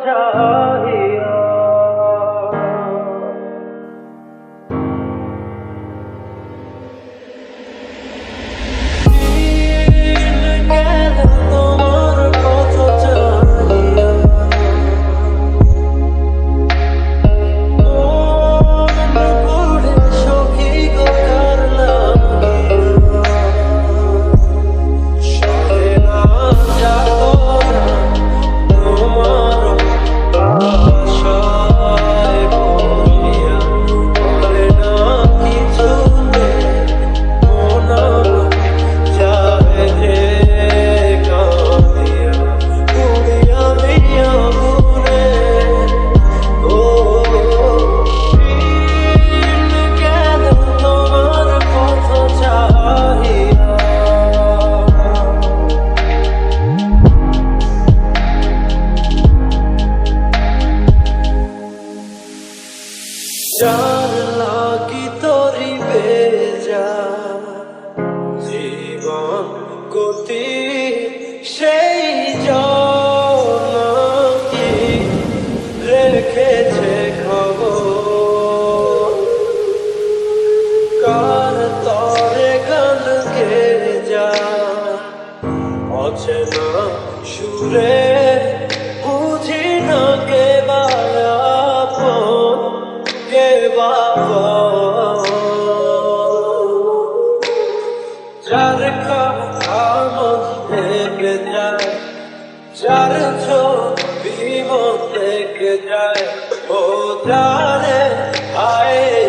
কথা যার লাগি তরি বেজা, জীবন গতি সেই জনকি রেখেছে খবর। কার তরে গান গে যা, অচেনা সুরে যার কথা থেকে যায় যার ছবি থেকে যায় ও আয়